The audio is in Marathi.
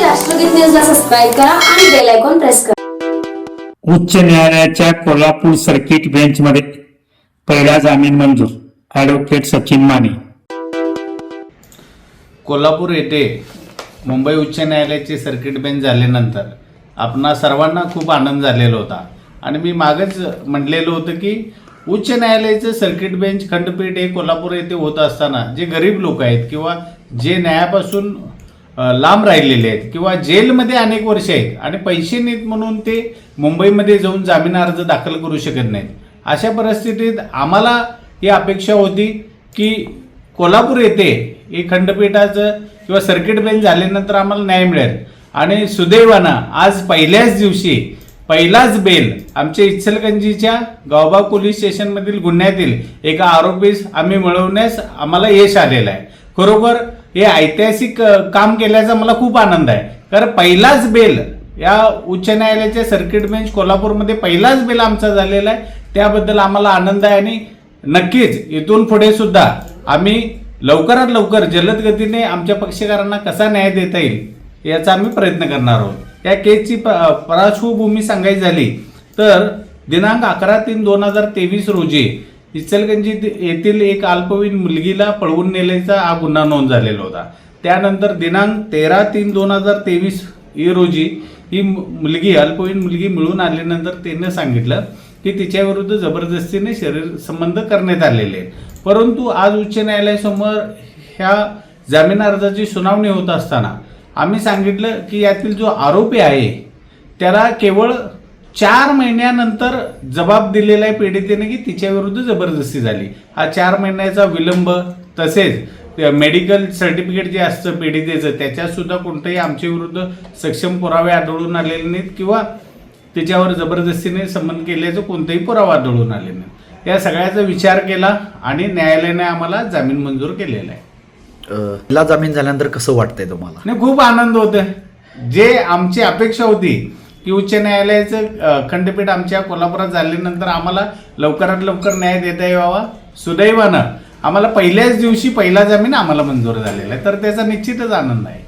पाहण्यासाठी राष्ट्रगीत न्यूजला सबस्क्राईब करा आणि बेल आयकॉन प्रेस करा. उच्च न्यायालयाच्या कोल्हापूर सर्किट बेंचमध्ये पहिला जामीन मंजूर. ॲडव्होकेट सचिन माने. कोल्हापूर येथे मुंबई उच्च न्यायालयाचे सर्किट बेंच झाल्यानंतर आपणा सर्वांना खूप आनंद झालेला होता. आणि मी मागच म्हटलेलं होतं की उच्च न्यायालयाचं सर्किट बेंच खंडपीठ हे कोल्हापूर येथे होत असताना जे गरीब लोक आहेत किंवा जे न्यायापासून लांब राहिलेले आहेत किंवा जेलमध्ये अनेक वर्ष आहेत आणि पैसे नाहीत म्हणून ते मुंबईमध्ये जाऊन जामीन अर्ज दाखल करू शकत नाहीत. अशा परिस्थितीत आम्हाला ही अपेक्षा होती की कोल्हापूर येथे हे खंडपीठाचं किंवा सर्किट बेंच झाल्यानंतर आम्हाला न्याय मिळेल. आणि सुदैवानं आज पहिल्याच दिवशी पहिलाच बेल आमच्या इचलगंजीच्या गावबा पोलीस स्टेशनमधील गुन्ह्यातील एका आरोपीस आम्ही मिळवण्यास आम्हाला यश आलेलं आहे. खरोखर हे ऐतिहासिक काम केल्याचा मला खूप आनंद आहे. कारण पहिलाच बेल या उच्च न्यायालयाच्या सर्किट बेंच कोल्हापूरमध्ये पहिलाच बेल आमचा झालेला आहे. त्याबद्दल आम्हाला आनंद आहे आणि नक्कीच इथून पुढे सुद्धा आम्ही लवकरात लवकर जलद गतीने आमच्या पक्षकारांना कसा न्याय देता येईल याचा आम्ही प्रयत्न करणार आहोत. या केसची प- पार्श्वभूमी सांगायची झाली तर दिनांक अकरा तीन दोन हजार तेवीस रोजी इचलगंजी येथील एक अल्पवयीन मुलगीला पळवून नेल्याचा हा गुन्हा नोंद झालेला होता. त्यानंतर दिनांक तेरा तीन दोन हजार तेवीस ही रोजी ही मु- मुलगी अल्पवयीन मुलगी मिळून आल्यानंतर त्यानं सांगितलं की तिच्याविरुद्ध जबरदस्तीने शरीर संबंध करण्यात आलेले परंतु आज उच्च न्यायालयासमोर ह्या जामीन अर्जाची सुनावणी होत असताना आम्ही सांगितलं की यातील जो आरोपी आहे त्याला केवळ चार महिन्यानंतर जबाब दिलेला आहे पीडितेने की तिच्याविरुद्ध जबरदस्ती झाली. हा चार महिन्याचा विलंब तसेच मेडिकल सर्टिफिकेट जे असतं पीडितेचं त्याच्यात सुद्धा कोणताही आमच्या विरुद्ध सक्षम पुरावे आढळून आलेले नाहीत किंवा तिच्यावर जबरदस्तीने संबंध केल्याचं कोणताही पुरावा आढळून आले नाही या सगळ्याचा विचार केला आणि न्यायालयाने आम्हाला जामीन मंजूर केलेला आहे. पहिला जामीन झाल्यानंतर कसं वाटतंय तुम्हाला? आणि खूप आनंद होतोय. जे आमची अपेक्षा होती की उच्च न्यायालयाचं खंडपीठ आमच्या कोल्हापुरात झाल्यानंतर आम्हाला लवकरात लवकर न्याय देता यावा सुदैवानं. आम्हाला पहिल्याच दिवशी पहिला जामीन आम्हाला मंजूर झालेला आहे. तर त्याचा निश्चितच आनंद आहे.